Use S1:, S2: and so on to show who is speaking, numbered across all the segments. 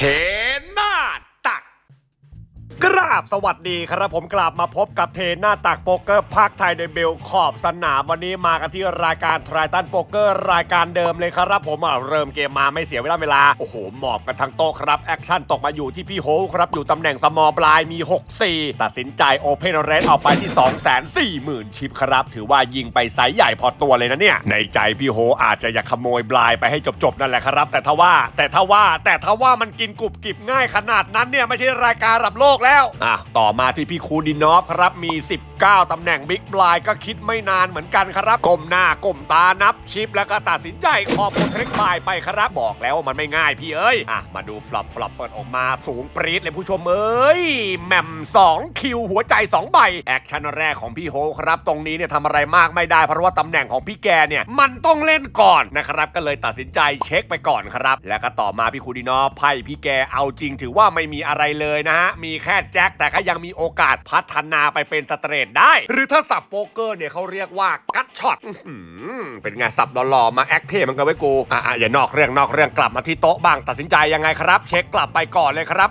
S1: หน้าตัก กราบสวัสดีครับผมกลับมาพบกับเทนหน้าตักโป๊กเกอร์ภาคไทยในเบลขอบสนามวันนี้มากันที่รายการทรายตันโป๊กเกอร์รายการเดิมเลยครับผมเริ่มเกมมาไม่เสียเวลาเวลา โอ้โห หมอบกันทั้งโต๊ะครับ แอคชั่นตกมาอยู่ที่พี่โฮครับ อยู่ตำแหน่งสมอลบลายมี 6-4 ตัดสินใจโอเพนเรสเอาไปที่ 240,000 ชิปครับ ถือว่ายิงไปไซส์ใหญ่พอตัวเลยนะเนี่ย ในใจพี่โฮอาจจะอยากขโมยบลายไปให้จบๆนั่นแหละครับ แต่ถ้าว่าแต่ถ้าว่าแต่ถ้าว่ามันกินกรุบกริบง่ายขนาดนั้นเนี่ยไม่ใช่รายการระดับโลกแล้วอะต่อมาที่พี่คูดินอฟครับมี 19 ตำแหน่งบิ๊กบลายก็คิดไม่นานเหมือนกันครับก้มหน้าก้มตานับชิปแล้วก็ตัดสินใจคอโปรเทคบายไปครับบอกแล้วว่ามันไม่ง่ายพี่เอ้ยอะมาดูฟลอปฟลอปเปิดออกมาสูงปรี๊ดเลยผู้ชมเอ้ยแหม่ม2 คิวหัวใจ 2 ใบ แอคชั่นแรกของพี่โฮครับ ตรงนี้เนี่ยทำอะไรมากไม่ได้เพราะว่าตำแหน่งของพี่แกเนี่ยมันต้องเล่นก่อนนะครับ ก็เลยตัดสินใจเช็คไปก่อนครับ แล้วก็ต่อมาพี่คูดินอฟไพ่พี่แกเอาจริงถือว่าไม่มีอะไรเลยนะฮะมีแค่แจ็คแต่ก็ยังมีโอกาสพัฒนาไปเป็นสเตรทได้ หรือถ้าสับโป๊กเกอร์เนี่ยเขาเรียกว่ากัตช็อตเป็นไงสับหล่อๆมาแอคเทมันก็ไว้กูอะอย่านอกเรื่องนอกเรื่องกลับมาที่โต๊ะบ้างตัดสินใจยังไงครับ เช็คกลับไปก่อนเลยครับ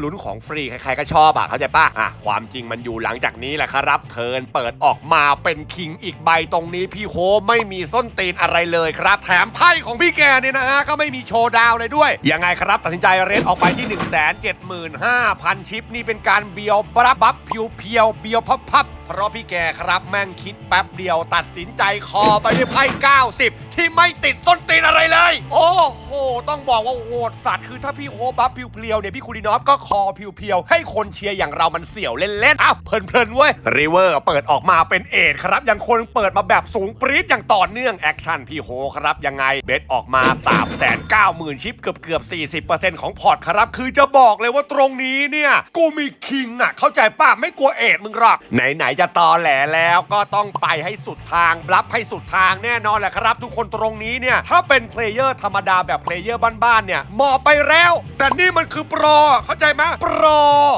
S1: หลุ้นของฟรี ใครๆก็ชอบอะเข้าใจป่ะอะ ความจริงมันอยู่หลังจากนี้แหละครับ เทิร์นเปิดออกมาเป็นคิงอีกใบตรงนี้พี่โฮไม่มีส้นตีนอะไรเลยครับ แถมไพ่ของพี่แกเนี่ยนะฮะ ก็ไม่มีโชว์ดาวเลยด้วย ยังไงครับ ตัดสินใจเรทออกไปที่ 1 7 5 0 0 0 ชิป นี่เป็นการเบียวบับบับเพียวเพียวเบียวพับพับเพราะพี่แกครับแม่งคิดแป๊บเดียวตัดสินใจคอไปด้วยไพ่ 90 ที่ไม่ติดส้นตีนอะไรเลย โอ้โห ต้องบอกว่าโหดสัตว์คือถ้าพี่โฮบัฟเพียวๆเนี่ยพี่คูดินอฟก็คอเพียวๆให้คนเชียร์อย่างเรามันเสี่ยวเล่นๆอ้าวเพลินๆเว้ยริเวอร์เปิดออกมาเป็นเอทครับยังคนเปิดมาแบบสูงปรี๊ดอย่างต่อเนื่องแอคชั่นพี่โฮครับยังไงเบสออกมา 3 9 0 0 0 0 ชิปเกือบเกือบ 40%ของพอร์ตครับ คือจะบอกเลยว่าตรงนี้เนี่ย กูมีคิงอะ เข้าใจป่ะไม่กลัวเอทมึงหรอกไหนๆจะตอแหลแล้วก็ต้องไปให้สุดทางบลัฟให้สุดทางแน่นอนแหละครับ ทุกคนตรงนี้เนี่ยถ้าเป็นเพลเยอร์ธรรมดาแบบเพลเยอร์บ้านๆเนี่ยเหมาะไปแล้ว แต่นี่มันคือโปรเข้าใจไหมโปร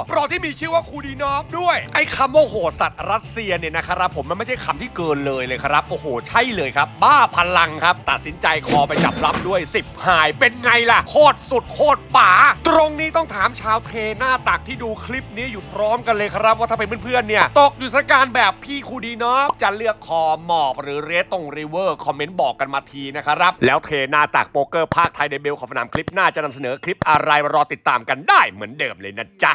S1: โปรที่มีชื่อว่าคูดีนอฟด้วยไอ้คำว่าโหดสัตว์รัสเซียเนี่ยนะครับผมมันไม่ใช่คำที่เกินเลยเลยครับโอ้โหใช่เลยครับ บ้าพลังครับ ตัดสินใจคอไปจับรับด้วย 10 หายเป็นไงล่ะโคตรสุดโคตรป๋าตรงนี้ต้องถามชาวเทหน้าตักที่ดูคลิปนี้อยู่พร้อมกันเลยครับ ว่าถ้าเป็นเพื่อนๆเนี่ยตกอยู่สถานการแบบพี่คูดีนอฟจะเลือกคอหมอบหรือเรสตรงริเวอร์คอมเมนต์บอกกันมาทีนะครับ แล้วเทหน้าตากโป๊กเกอร์ภาคไทยในเบลของสนามคลิปหน้าจะนำเสนอคลิปอะไรรอติดตามกันได้เหมือนเดิมเลยนะจ๊ะ